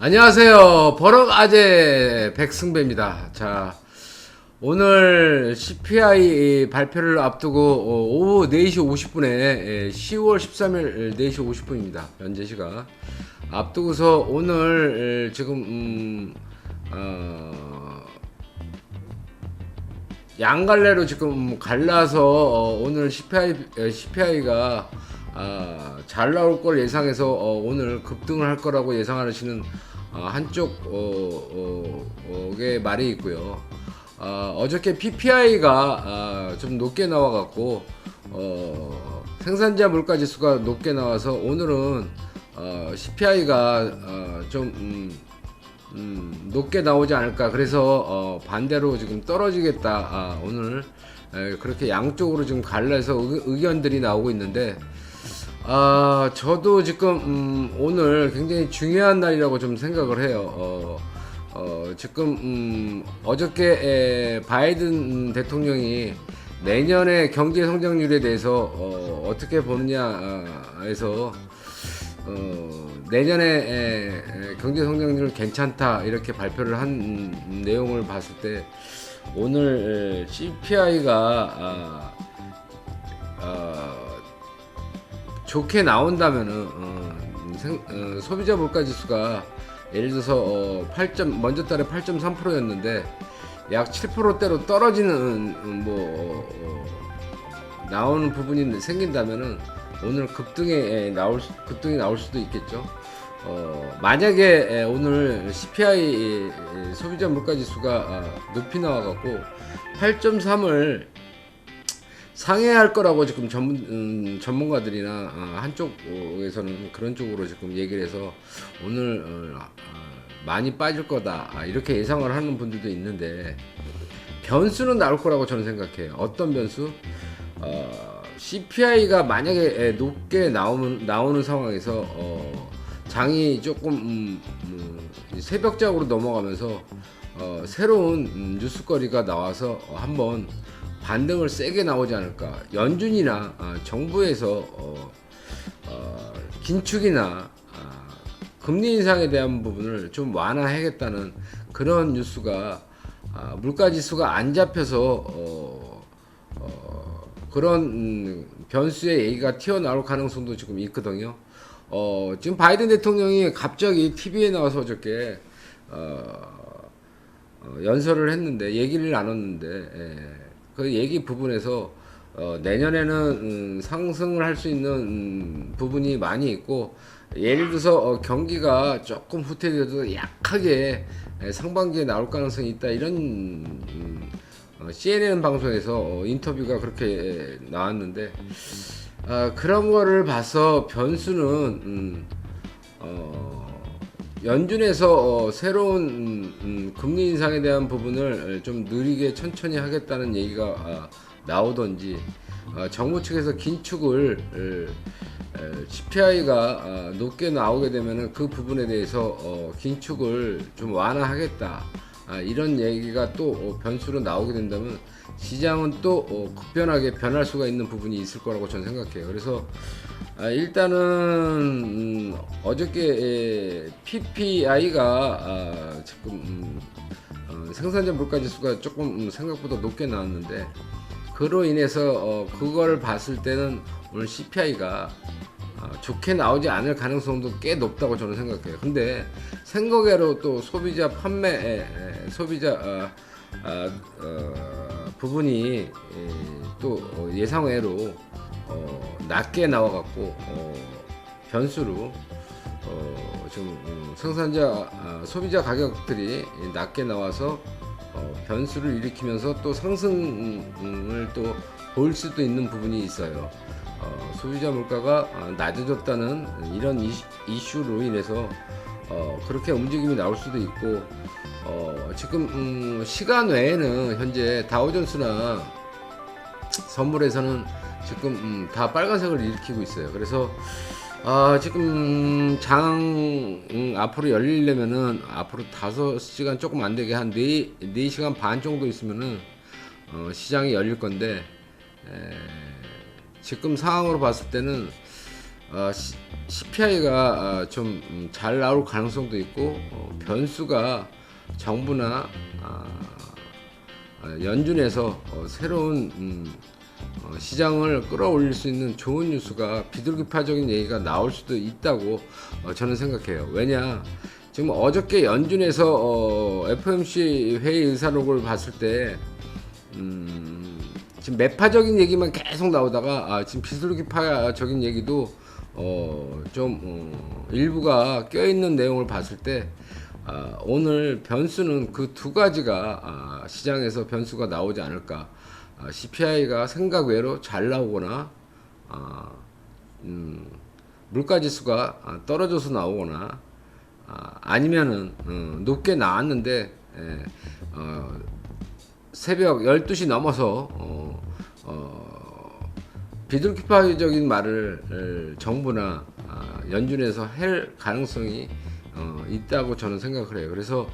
안녕하세요. 버럭 아재 백승배입니다. 자, 오늘 CPI 발표를 앞두고 어, 오후 4시 50분에 10월 13일 4시 50분입니다. 현재 시각. 앞두고서 오늘 에, 지금 음, 어, 양갈래로 지금 갈라서 어, 오늘 CPI 에, CPI가 아, 잘 나올 걸 예상해서 어, 오늘 급등을 할 거라고 예상하시는 어, 한쪽 어, 어, 어,의 말이 있고요. 아, 어저께 PPI가 아, 좀 높게 나와갖고 어, 생산자 물가 지수가 높게 나와서 오늘은 어, CPI가 어, 좀 음, 음, 높게 나오지 않을까. 그래서 어, 반대로 지금 떨어지겠다. 아, 오늘 에, 그렇게 양쪽으로 지금 갈라서 의, 의견들이 나오고 있는데 아, 저도 지금 음, 오늘 굉장히 중요한 날이라고 좀 생각을 해요. 어, 어, 지금 음, 어저께 에, 바이든 대통령이 내년의 경제 성장률에 대해서 어, 떻게 보느냐에서 어, 내년에 에, 에, 경제 성장률 괜찮다 이렇게 발표를 한 음, 내용을 봤을 때 오늘 CPI가 아, 아, 좋게 나온다면은 어, 생- 어, 소비자 물가 지수가 예를 들어서 어, 8점 먼저 달에 8.3%였는데 약 7%대로 떨어지는 음, 뭐 어, 어, 나오는 부분이 생긴다면은 오늘 급등에 에, 나올 수- 급등이 나올 수도 있겠죠. 어, 만약에 에, 오늘 CPI 에, 소비자 물가 지수가 아, 높이 나와갖고 8.3을 상회할 거라고 지금 전문 음, 전문가들이나 어, 한쪽에서는 그런 쪽으로 지금 얘기를 해서 오늘 어, 아, 많이 빠질 거다 아, 이렇게 예상을 하는 분들도 있는데 변수는 나올 거라고 저는 생각해요. 어떤 변수? 어, CPI가 만약에 에, 높게 나오는 나오는 상황에서 어, 장이 조금 음, 음, 새벽작으로 넘어가면서 어, 새로운 음, 뉴스거리가 나와서 어, 한번 반등을 세게 나오지 않을까. 연준이나 아, 정부에서 어, 어, 긴축이나 아, 금리 인상에 대한 부분을 좀 완화하겠다는 그런 뉴스가 아, 물가 지수가 안 잡혀서 어, 어, 그런 음, 변수의 얘기가 튀어나올 가능성도 지금 있거든요. 어, 지금 바이든 대통령이 갑자기 TV에 나와서 어저께 어, 어, 연설을 했는데 얘기를 나눴는데 예, 그 얘기 부분에서 어, 내년에는 음, 상승을 할 수 있는 음, 부분이 많이 있고 예를 들어서 어, 경기가 조금 후퇴돼도 약하게 예, 상반기에 나올 가능성이 있다 이런 음, 어, CNN 방송에서 어, 인터뷰가 그렇게 예, 나왔는데 아, 그런 거를 봐서 변수는 음, 어, 연준에서 어, 새로운 음, 음, 금리 인상에 대한 부분을 좀 느리게 천천히 하겠다는 얘기가 아, 나오던지 어, 정부 측에서 긴축을 에, 에, CPI가 아, 높게 나오게 되면은 그 부분에 대해서 어, 긴축을 좀 완화하겠다 아, 이런 얘기가 또 어, 변수로 나오게 된다면 시장은 또 어, 급변하게 변할 수가 있는 부분이 있을 거라고 저는 생각해요. 그래서 아, 일단은 음, 어저께 PPI가 아, 지금 음, 어, 생산자 물가 지수가 조금 음, 생각보다 높게 나왔는데 그로 인해서 어, 그걸 봤을 때는 오늘 CPI가 아, 좋게 나오지 않을 가능성도 꽤 높다고 저는 생각해요. 근데 생각외로 또 소비자 판매 에, 에, 소비자 아, 아, 어, 부분이 에, 또 어, 예상외로 어, 낮게 나와갖고 어, 변수로 어, 지금 음, 생산자 아, 소비자 가격들이 낮게 나와서 어, 변수를 일으키면서 또 상승을 또볼 수도 있는 부분이 있어요. 어, 소비자 물가가 아, 낮아졌다는 이런 이슈- 이슈로 인해서 어, 그렇게 움직임이 나올 수도 있고 어, 지금 음, 시간 외에는 현재 다우존스나 선물에서는 지금 음, 다 빨간색을 일으키고 있어요. 그래서 아, 지금 장 음, 앞으로 열리려면은 앞으로 5시간 조금 안 되게 한 4, 4시간 반 정도 있으면은 어, 시장이 열릴 건데 에, 지금 상황으로 봤을 때는 어, CPI가 좀잘 나올 가능성도 있고 어, 변수가 정부나 아, 아, 연준에서 어, 새로운 음, 어, 시장을 끌어올릴 수 있는 좋은 뉴스가 비둘기파적인 얘기가 나올 수도 있다고 어, 저는 생각해요. 왜냐 지금 어저께 연준에서 어, FOMC 회의 의사록을 봤을 때 음, 지금 매파적인 얘기만 계속 나오다가 아, 지금 비둘기파적인 얘기도 어, 좀 어, 일부가 껴있는 내용을 봤을 때 아, 오늘 변수는 그 두 가지가 아, 시장에서 변수가 나오지 않을까. 아, CPI가 생각 외로 잘 나오거나 아, 음, 물가지수가 아, 떨어져서 나오거나 아, 아니면은 어, 높게 나왔는데 예, 어, 새벽 12시 넘어서 어, 어, 비둘기파적인 말을 에, 정부나 아, 연준에서 할 가능성이 어, 있다고 저는 생각을 해요. 그래서